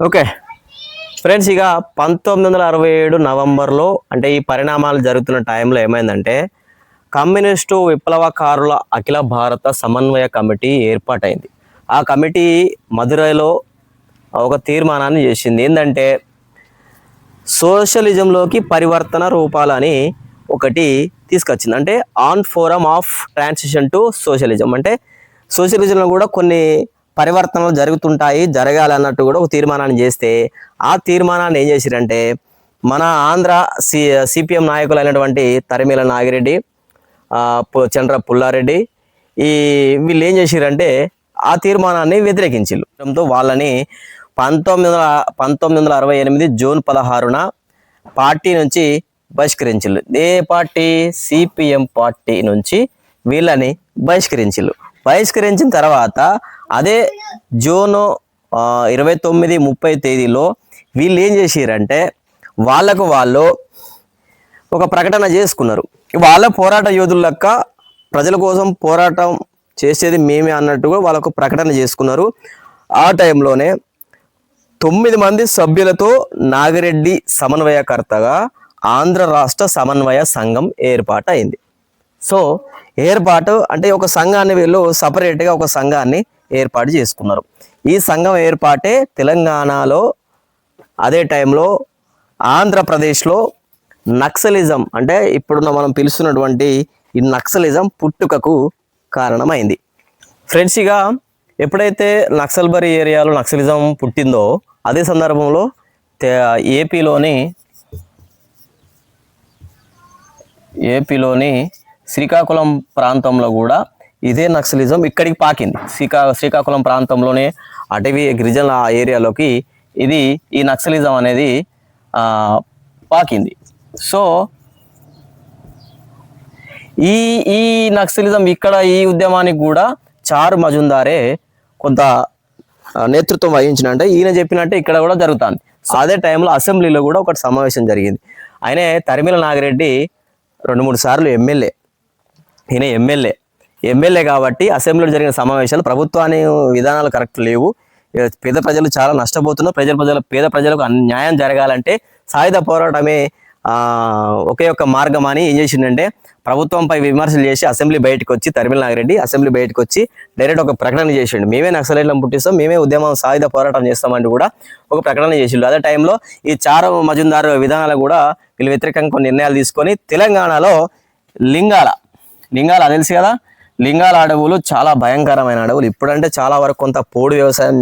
Okay. Friends ఇక పంతొమ్మిది వందల అరవై ఏడు నవంబర్లో అంటే ఈ పరిణామాలు జరుగుతున్న టైంలో ఏమైందంటే కమ్యూనిస్టు విప్లవకారుల అఖిల భారత సమన్వయ కమిటీ ఏర్పాటైంది. ఆ కమిటీ మదురైలో ఒక తీర్మానాన్ని చేసింది. ఏంటంటే సోషలిజంలోకి పరివర్తన రూపాలని ఒకటి తీసుకొచ్చింది. అంటే on forum of transition to socialism. అంటే సోషలిజంలో కూడా కొన్ని పరివర్తనలు జరుగుతుంటాయి జరగాలి అన్నట్టు కూడా ఒక తీర్మానాన్ని చేస్తే ఆ తీర్మానాన్ని ఏం చేసిరంటే మన ఆంధ్ర సి సిపిఎం నాయకులు అయినటువంటి తరిమేల నాగిరెడ్డి పు- చంద్ర పుల్లారెడ్డి ఈ వీళ్ళు ఏం చేసిరంటే ఆ తీర్మానాన్ని వ్యతిరేకించారు వాళ్ళని పంతొమ్మిది వందల పంతొమ్మిది వందల అరవై ఎనిమిది జూన్ పదహారున పార్టీ నుంచి బహిష్కరించిళ్ళు. ఏ పార్టీ? సిపిఎం పార్టీ నుంచి వీళ్ళని బహిష్కరించిళ్ళు. బహిష్కరించిన తర్వాత అదే జూన్ ఇరవై తొమ్మిది ముప్పై తేదీలో వీళ్ళు ఏం చేసిరంటే వాళ్ళకు వాళ్ళు ఒక ప్రకటన చేసుకున్నారు. వాళ్ళ పోరాట యోధుల లెక్క ప్రజల కోసం పోరాటం చేసేది మేమే అన్నట్టుగా వాళ్ళకు ప్రకటన చేసుకున్నారు. ఆ టైంలోనే తొమ్మిది మంది సభ్యులతో నాగిరెడ్డి సమన్వయకర్తగా ఆంధ్ర రాష్ట్ర సమన్వయ సంఘం ఏర్పాటు అయింది సో ఏర్పాటు అంటే ఒక సంఘాన్ని వీళ్ళు సపరేట్గా ఒక సంఘాన్ని ఏర్పాటు చేసుకున్నారు. ఈ సంఘం ఏర్పాటే తెలంగాణలో అదే టైంలో ఆంధ్రప్రదేశ్లో నక్సలిజం అంటే ఇప్పుడున్న మనం పిలుస్తున్నటువంటి ఈ నక్సలిజం పుట్టుకకు కారణమైంది. ఫ్రెండ్స్ ఇక ఎప్పుడైతే నక్సల్బరీ ఏరియాలో నక్సలిజం పుట్టిందో అదే సందర్భంలో ఏపీలోని ఏపీలోని శ్రీకాకుళం ప్రాంతంలో కూడా ఇదే నక్సలిజం ఇక్కడికి పాకింది. శ్రీకా శ్రీకాకుళం ప్రాంతంలోనే అటవీ గిరిజన ఏరియాలోకి ఇది ఈ నక్సలిజం అనేది పాకింది. సో ఈ ఈ నక్సలిజం ఇక్కడ ఈ ఉద్యమానికి కూడా చారు మజుందారే కొంత నేతృత్వం వహించిన అంటే ఈయన చెప్పినట్టే ఇక్కడ కూడా జరుగుతుంది. అదే టైంలో అసెంబ్లీలో కూడా ఒకటి సమావేశం జరిగింది. ఆయనే తరిమిల నాగిరెడ్డి రెండు మూడు సార్లు ఎమ్మెల్యే. ఈయన ఎమ్మెల్యే. ఎమ్మెల్యే కాబట్టి అసెంబ్లీలో జరిగిన సమావేశాలు ప్రభుత్వాన్ని విధానాలు కరెక్ట్ లేవు. పేద ప్రజలు చాలా నష్టపోతున్నారు. ప్రజల ప్రజల పేద ప్రజలకు అన్- న్యాయం జరగాలంటే సాయుధ పోరాటమే ఒకే ఒక్క మార్గం అని ఏం చేసిండంటే ప్రభుత్వంపై విమర్శలు చేసి అసెంబ్లీ బయటకు వచ్చి తరిమిల నాగిరెడ్డి అసెంబ్లీ బయటకు వచ్చి డైరెక్ట్ ఒక ప్రకటన చేసిండు. మేమే నక్సలైట్లను పుట్టిస్తాం మేమే ఉద్యమం సాయుధ పోరాటం చేస్తామంటూ కూడా ఒక ప్రకటన చేసిండు. అదే టైంలో ఈ చారు మజుందారు విధానాలు కూడా వీళ్ళు వ్యతిరేకంగా కొన్ని నిర్ణయాలు తీసుకొని తెలంగాణలో లింగాల లింగాల తెలుసు కదా లింగాల అడవులు చాలా భయంకరమైన అడవులు. ఇప్పుడంటే చాలా వరకు కొంత పోడు వ్యవసాయం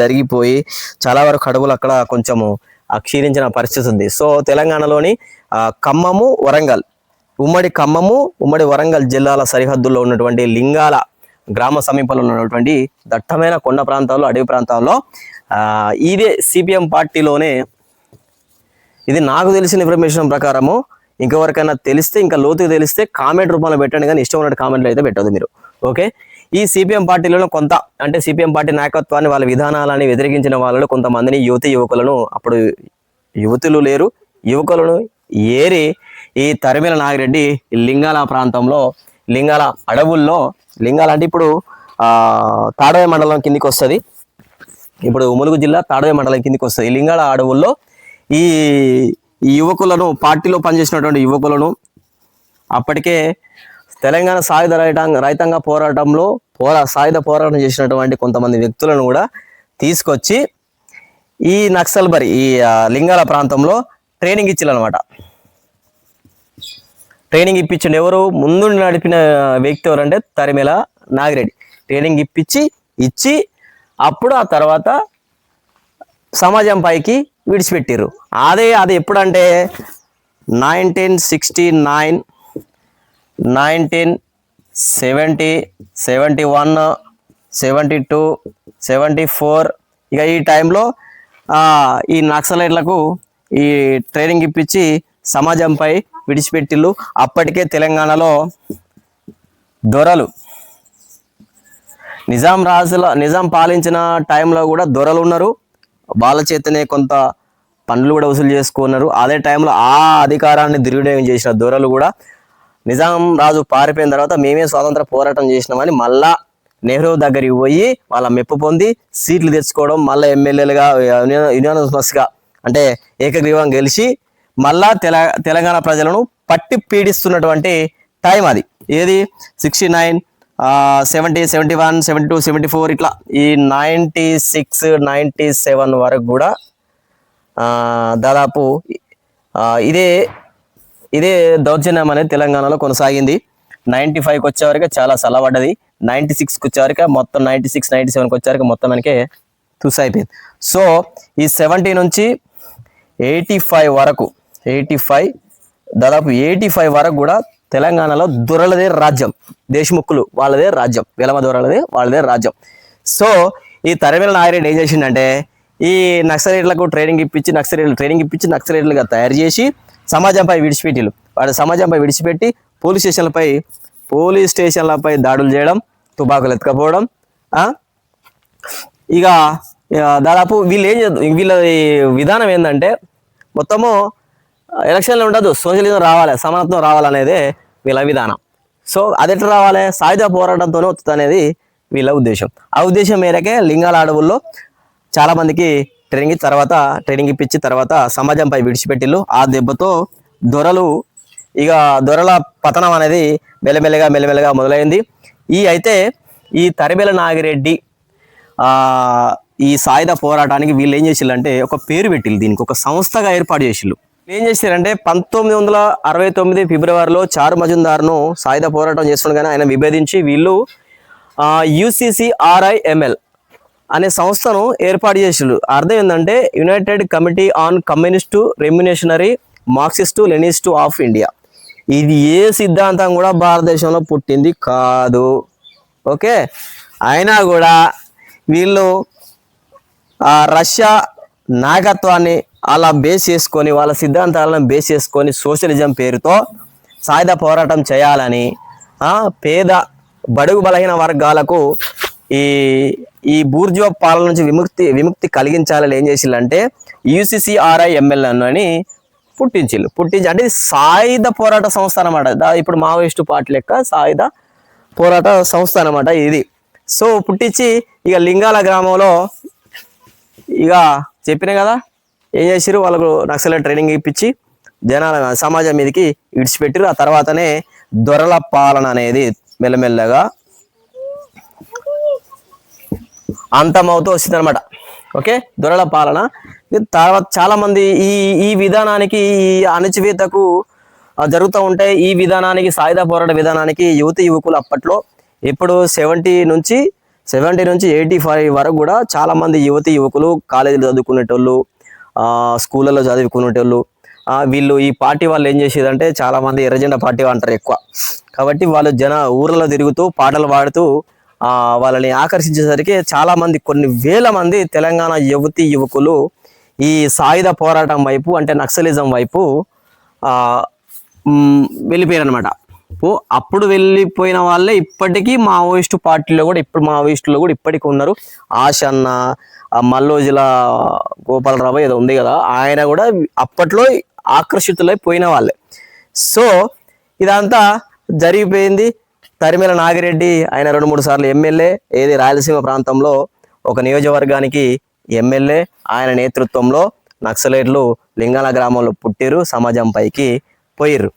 జరిగిపోయి చాలా వరకు అడవులు అక్కడ కొంచెము క్షీణించిన పరిస్థితి ఉంది. సో తెలంగాణలోని ఖమ్మము వరంగల్. ఉమ్మడి ఖమ్మము ఉమ్మడి వరంగల్ జిల్లాల సరిహద్దుల్లో ఉన్నటువంటి లింగాల గ్రామ సమీపంలో ఉన్నటువంటి దట్టమైన కొండ ప్రాంతాల్లో అడవి ప్రాంతాల్లో ఇదే సిపిఎం పార్టీలోనే ఇది నాకు తెలిసిన ఇన్ఫర్మేషన్ ప్రకారము ఇంకెవరికైనా తెలిస్తే ఇంకా లోతుగా తెలిస్తే కామెంట్ రూపంలో పెట్టండి కానీ ఇష్టం ఉన్నట్టు కామెంట్లు అయితే పెట్టదు మీరు. ఓకే ఈ సిపిఎం పార్టీలో కొంత అంటే సిపిఎం పార్టీ నాయకత్వాన్ని వాళ్ళ విధానాలని వ్యతిరేకించిన వాళ్ళలో కొంతమందిని యువతి యువకులను అప్పుడు యువతులు లేరు యువకులను ఏరి ఈ తరిమిల నాగిరెడ్డి లింగాల ప్రాంతంలో లింగాల అడవుల్లో లింగాల అంటే ఇప్పుడు తాడవే మండలం కిందికి వస్తుంది. ఇప్పుడు ములుగు జిల్లా తాడవే మండలం కిందికి వస్తుంది. లింగాల అడవుల్లో ఈ ఈ యువకులను పార్టీలో పనిచేసినటువంటి యువకులను అప్పటికే తెలంగాణ సాయుధ రైతాంగ రైతాంగ పోరాటంలో పోరా సాయుధ పోరాటం చేసినటువంటి కొంతమంది వ్యక్తులను కూడా తీసుకొచ్చి ఈ నక్సల్బరి ఈ లింగాల ప్రాంతంలో ట్రైనింగ్ ఇచ్చిల్లనమాట ట్రైనింగ్ ఇప్పించండి ఎవరు? ముందు నడిపిన వ్యక్తి ఎవరంటే తరిమేల నాగిరెడ్డి. ట్రైనింగ్ ఇప్పించి ఇచ్చి అప్పుడు ఆ తర్వాత సమాజం పైకి విడిచిపెట్టిర్రు. అదే అది ఎప్పుడంటే nineteen sixty nine nineteen seventy seventy one seventy two seventy four ఇక ఈ టైంలో ఈ నక్సలైట్లకు ఈ ట్రైనింగ్ ఇప్పించి సమాజంపై విడిచిపెట్టిళ్ళు అప్పటికే తెలంగాణలో దొరలు. నిజాం రాజుల నిజాం పాలించిన టైంలో కూడా దొరలు ఉన్నారు వాళ్ళ చేతనే కొంత పనులు కూడా వసూలు చేసుకున్నారు. అదే టైంలో ఆ అధికారాన్ని దుర్వినియోగం చేసిన దొరలు కూడా నిజాం రాజు పారిపోయిన తర్వాత మేమే స్వాతంత్ర పోరాటం చేసినామని మళ్ళా నెహ్రూ దగ్గరికి పోయి వాళ్ళ మెప్పు పొంది సీట్లు తెచ్చుకోవడం మళ్ళీ ఎమ్మెల్యేలుగా యునానిమస్గా అంటే ఏకగ్రీవం గెలిచి మళ్ళా తెల తెలంగాణ ప్రజలను పట్టి పీడిస్తున్నటువంటి టైం అది. ఏది? Sixty nine seventy seventy one seventy two seventy four ఇట్లా ఈ నైంటీ సిక్స్ నైంటీ సెవెన్ వరకు కూడా దాదాపు ఇదే ఇదే దౌర్జన్యం అనేది తెలంగాణలో కొనసాగింది. నైంటీ ఫైవ్కి వచ్చేవరకు చాలా చల్లబడ్డది నైంటీ సిక్స్కి వచ్చేవరకు మొత్తం నైంటీ సిక్స్ నైంటీ సెవెన్కి వచ్చేవరకు మొత్తం మనకే అయిపోయింది. సో ఈ సెవెంటీ నుంచి ఎయిటీ ఫైవ్ వరకు ఎయిటీ ఫైవ్ దాదాపు ఎయిటీ ఫైవ్ వరకు కూడా తెలంగాణలో దొరలదే రాజ్యం. దేశముఖులు వాళ్ళదే రాజ్యం. విలమ దొరలదే వాళ్ళదే రాజ్యం. సో ఈ తరవేల నాగిరెడ్డి ఏం చేసిండంటే ఈ నక్సలైట్లకు ట్రైనింగ్ ఇప్పించి నక్సలైట్లు ట్రైనింగ్ ఇప్పించి నక్సలైట్లుగా తయారు చేసి సమాజంపై విడిచిపెట్టిలు వాడు సమాజంపై విడిచిపెట్టి పోలీస్ స్టేషన్లపై పోలీస్ స్టేషన్లపై దాడులు చేయడం తుపాకులు ఎత్తుకపోవడం ఇక దాదాపు వీళ్ళు ఏం వీళ్ళ విధానం ఏంటంటే మొత్తము ఎలక్షన్లు ఉండదు సోషలిజం రావాలి సమానత్వం రావాలనేదే వీళ్ళ విధానం. సో అది ఎట్లా రావాలి? సాయుధ పోరాటంతోనే వస్తుంది అనేది వీళ్ళ ఉద్దేశం. ఆ ఉద్దేశం మేరకే లింగాల అడవుల్లో చాలామందికి ట్రైనింగ్ తర్వాత ట్రైనింగ్ ఇప్పించి తర్వాత సమాజంపై విడిచిపెట్టిళ్ళు ఆ దెబ్బతో దొరలు ఇక దొరల పతనం అనేది మెల్లమెల్లగా మెల్లమెల్లగా మొదలైంది. ఈ అయితే ఈ తరిబెల నాగిరెడ్డి ఈ సాయుధ పోరాటానికి వీళ్ళు ఏం చేసిల్లంటే ఒక పేరు పెట్టిల్లు దీనికి ఒక సంస్థగా ఏర్పాటు చేసిల్లు. ఏం చేశారంటే పంతొమ్మిది వందల అరవై తొమ్మిది ఫిబ్రవరిలో చారు మజుందార్ను సాయుధ పోరాటం చేస్తుండగానే ఆయన విభేదించి వీళ్ళు యూసీసీఆర్ఐఎంఎల్ అనే సంస్థను ఏర్పాటు చేసిండు అర్థం ఏంటంటే united committee on communist revolutionary Marxist Leninist of India. ఇది ఏ సిద్ధాంతం కూడా భారతదేశంలో పుట్టింది కాదు. ఓకే? అయినా కూడా వీళ్ళు రష్యా నాయకత్వాన్ని అలా బేస్ చేసుకొని వాళ్ళ సిద్ధాంతాలను బేస్ చేసుకొని సోషలిజం పేరుతో సాయుధ పోరాటం చేయాలని పేద బడుగు బలహీన వర్గాలకు ఈ ఈ బూర్జో పాలన నుంచి విముక్తి విముక్తి కలిగించాలని ఏం చేసిల్లంటే యూసీసీఆర్ఐ ఎమ్మెల్యేను అని పుట్టించిల్లు పుట్టించి అంటే సాయుధ పోరాట సంస్థ అనమాట దా- ఇప్పుడు మావోయిస్టు పార్టీ లెక్క సాయుధ పోరాట సంస్థ అనమాట ఇది. సో పుట్టించి ఇక లింగాల గ్రామంలో ఇక చెప్పిన కదా ఏం చేసిరు వాళ్ళకు నక్సల ట్రైనింగ్ ఇప్పించి జనాల సమాజం మీదకి విడిచిపెట్టిరు ఆ తర్వాతనే దొరల పాలన అనేది మెల్లమెల్లగా అంతమవుతూ వచ్చింది అనమాట ఓకే? దొరల పాలన. తర్వాత చాలామంది ఈ ఈ విధానానికి ఈ అణచివేతకు జరుగుతూ ఉంటే ఈ విధానానికి సాయుధ పోరాట విధానానికి యువతి యువకులు అప్పట్లో ఇప్పుడు సెవెంటీ నుంచి సెవెంటీ నుంచి ఎయిటీ ఫైవ్ వరకు కూడా చాలా మంది యువతి యువకులు కాలేజీలు చదువుకునేటోళ్ళు స్కూళ్ళలో చదువుకునేటోళ్ళు వీళ్ళు ఈ పార్టీ వాళ్ళు ఏం చేసేదంటే చాలామంది ఎర్రజెండా పార్టీ అంటారు ఎక్కువ. కాబట్టి వాళ్ళు జన ఊర్లలో తిరుగుతూ పాటలు పాడుతూ వాళ్ళని ఆకర్షించేసరికి చాలామంది కొన్ని వేల మంది తెలంగాణ యువతి యువకులు ఈ సాయుధ పోరాటం వైపు అంటే నక్సలిజం వైపు ఆ, వెళ్ళిపోయారు అనమాట అప్పుడు వెళ్ళిపోయిన వాళ్ళే ఇప్పటికీ మావోయిస్టు పార్టీలో కూడా ఇప్పుడు మావోయిస్టులో కూడా ఇప్పటికీ ఉన్నారు. ఆశన్న అన్న మల్లోజుల గోపాలరావు ఏదో ఉంది కదా ఆయన కూడా అప్పట్లో ఆకర్షితులై పోయిన వాళ్ళే. సో ఇదంతా జరిగిపోయింది. తరిమేల నాగిరెడ్డి ఆయన రెండు మూడు సార్లు ఎమ్మెల్యే ఏది రాయలసీమ ప్రాంతంలో ఒక నియోజకవర్గానికి ఎమ్మెల్యే ఆయన నేతృత్వంలో నక్సలైట్లు లింగాల గ్రామంలో పుట్టిరు సమాజం పైకి పోయిర్రు.